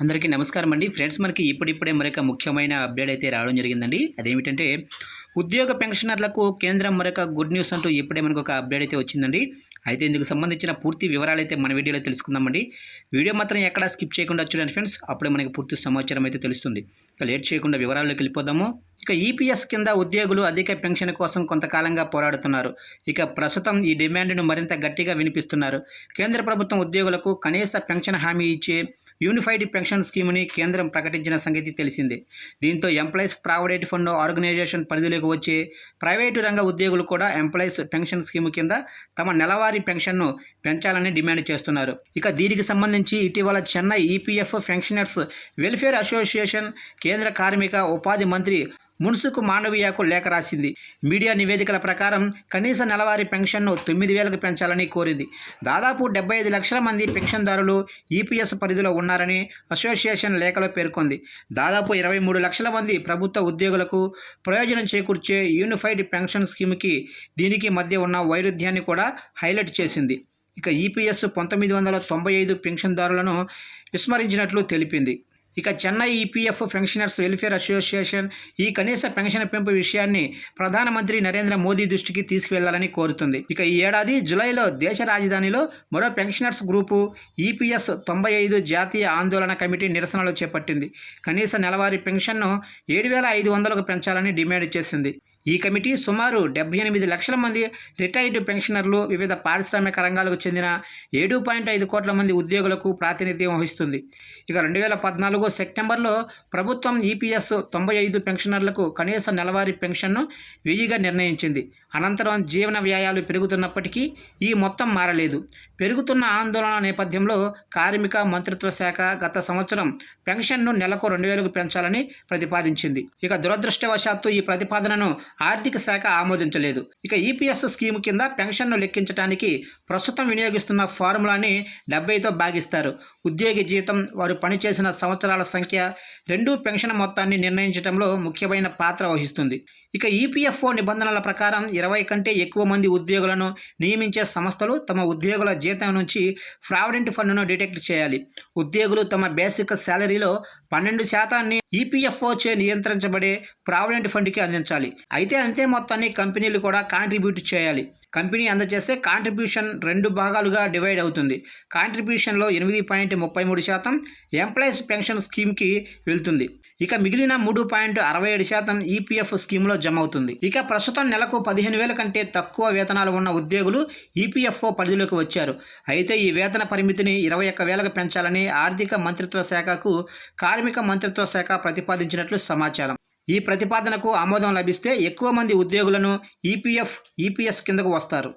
అందరికీ నమస్కారం అండి. ఫ్రెండ్స్ మనకి ఇప్పుడిప్పుడే మరొక ముఖ్యమైన అప్డేట్ అయితే రావడం జరిగిందండి. అదేమిటంటే ఉద్యోగ పెన్షనర్లకు కేంద్రం మరొక గుడ్ న్యూస్ అంటూ ఇప్పుడే మనకు ఒక అప్డేట్ అయితే వచ్చిందండి. అయితే ఇందుకు సంబంధించిన పూర్తి వివరాలు అయితే మన వీడియోలో తెలుసుకుందామండి. వీడియో మాత్రం ఎక్కడా స్కిప్ చేయకుండా చూడండి ఫ్రెండ్స్. అప్పుడే మనకి పూర్తి సమాచారం అయితే తెలుస్తుంది. ఇక లేట్ చేయకుండా వివరాల్లోకి వెళ్ళిపోదాము. ఇక ఈపీఎస్ కింద ఉద్యోగులు అధిక పెన్షన్ కోసం కొంతకాలంగా పోరాడుతున్నారు. ఇక ప్రస్తుతం ఈ డిమాండ్ను మరింత గట్టిగా వినిపిస్తున్నారు. కేంద్ర ప్రభుత్వం ఉద్యోగులకు కనీస పెన్షన్ హామీ ఇచ్చే యూనిఫైడ్ పెన్షన్ స్కీమ్ని కేంద్రం ప్రకటించిన సంగతి తెలిసిందే. దీంతో ఎంప్లాయీస్ ప్రావిడెంట్ ఫండ్ ఆర్గనైజేషన్ పరిధిలోకి వచ్చే ప్రైవేటు రంగ ఉద్యోగులు కూడా ఎంప్లాయీస్ పెన్షన్ స్కీమ్ కింద తమ నెలవారీ పెన్షన్ను పెంచాలని డిమాండ్ చేస్తున్నారు. ఇక దీనికి సంబంధించి ఇటీవల Chennai EPF pensioners welfare association కేంద్ర కార్మిక ఉపాధి మంత్రి మున్సుకు మానవీయకు లేఖ రాసింది. మీడియా నివేదికల ప్రకారం కనీస నెలవారీ పెన్షన్ను తొమ్మిది వేలకు పెంచాలని కోరింది. దాదాపు డెబ్బై ఐదు లక్షల మంది పెన్షన్దారులు ఈపీఎస్ పరిధిలో ఉన్నారని అసోసియేషన్ లేఖలో పేర్కొంది. దాదాపు ఇరవై మూడు లక్షల మంది ప్రభుత్వ ఉద్యోగులకు ప్రయోజనం చేకూర్చే యూనిఫైడ్ పెన్షన్ స్కీమ్కి దీనికి మధ్య ఉన్న వైరుధ్యాన్ని కూడా హైలైట్ చేసింది. ఇక ఈపీఎస్ పంతొమ్మిది వందల తొంభై ఐదు పెన్షన్దారులను విస్మరించినట్లు తెలిపింది. ఇక Chennai EPF pensioners welfare association ఈ కనీస పెన్షన్ పెంపు విషయాన్ని ప్రధానమంత్రి నరేంద్ర మోదీ దృష్టికి తీసుకువెళ్ళాలని కోరుతుంది. ఇక ఈ ఏడాది జులైలో దేశ రాజధానిలో మరో పెన్షనర్స్ గ్రూపు ఈపీఎస్ తొంభై ఐదు జాతీయ ఆందోళన కమిటీ నిరసనలు చేపట్టింది. కనీస నెలవారీ పెన్షన్ను ఏడు వేల ఐదు వందలకు పెంచాలని డిమాండ్ చేసింది. ఈ కమిటీ సుమారు డెబ్బై ఎనిమిది లక్షల మంది రిటైర్డ్ పెన్షనర్లు వివిధ పారిశ్రామిక రంగాలకు చెందిన ఏడు పాయింట్ ఐదు కోట్ల మంది ఉద్యోగులకు ప్రాతినిధ్యం వహిస్తుంది. ఇక రెండు వేల పద్నాలుగు సెప్టెంబర్లో ప్రభుత్వం ఈపీఎస్ తొంభై ఐదు పెన్షనర్లకు కనీస నెలవారీ పెన్షన్ను వెయ్యిగా నిర్ణయించింది. అనంతరం జీవన వ్యయాలు పెరుగుతున్నప్పటికీ ఈ మొత్తం మారలేదు. పెరుగుతున్న ఆందోళన నేపథ్యంలో కార్మిక మంత్రిత్వ శాఖ గత సంవత్సరం పెన్షన్ను నెలకు రెండు వేలకు పెంచాలని ప్రతిపాదించింది. ఇక దురదృష్టవశాత్తు ఈ ప్రతిపాదనను ఆర్థిక శాఖ ఆమోదించలేదు. ఇక ఈపీఎస్ స్కీమ్ కింద పెన్షన్ను లెక్కించడానికి ప్రస్తుతం వినియోగిస్తున్న ఫార్ములాని డెబ్బైతో భాగిస్తారు. ఉద్యోగి జీతం వారు పనిచేసిన సంవత్సరాల సంఖ్య రెండు పెన్షన్ మొత్తాన్ని నిర్ణయించడంలో ముఖ్యమైన పాత్ర వహిస్తుంది. ఇక ఈపీఎఫ్ఓ నిబంధనల ప్రకారం ఇరవై కంటే ఎక్కువ మంది ఉద్యోగులను నియమించే సంస్థలు తమ ఉద్యోగుల జీతం నుంచి ప్రావిడెంట్ ఫండ్ను డిటెక్ట్ చేయాలి. ఉద్యోగులు తమ బేసిక్ శాలరీలో పన్నెండు శాతాన్ని ఈపీఎఫ్ఓ చే నియంత్రించబడే ప్రావిడెంట్ ఫండ్కి అందించాలి. అయితే అంతే మొత్తాన్ని కంపెనీలు కూడా కాంట్రిబ్యూట్ చేయాలి. కంపెనీ అందజేసే కాంట్రిబ్యూషన్ రెండు భాగాలుగా డివైడ్ అవుతుంది. కాంట్రిబ్యూషన్లో ఎనిమిది పాయింట్ ముప్పై మూడు శాతం ఎంప్లాయీస్ పెన్షన్ స్కీమ్కి వెళ్తుంది. ఇక మిగిలిన మూడు పాయింట్ అరవై ఏడు శాతం ఈపీఎఫ్ స్కీమ్లో జమ అవుతుంది. ఇక ప్రస్తుతం నెలకు పదిహేను వేల కంటే తక్కువ వేతనాలు ఉన్న ఉద్యోగులు ఈపీఎఫ్ఓ పరిధిలోకి వచ్చారు. అయితే ఈ వేతన పరిమితిని ఇరవై ఒక్క వేలకు పెంచాలని ఆర్థిక మంత్రిత్వ శాఖకు కార్మిక మంత్రిత్వ శాఖ శాఖ ప్రతిపాదించినట్లు సమాచారం. ఈ ప్రతిపాదనకు ఆమోదం లభిస్తే ఎక్కువ మంది ఉద్యోగులను ఈపీఎఫ్ ఈపీఎస్ కిందకు వస్తారు.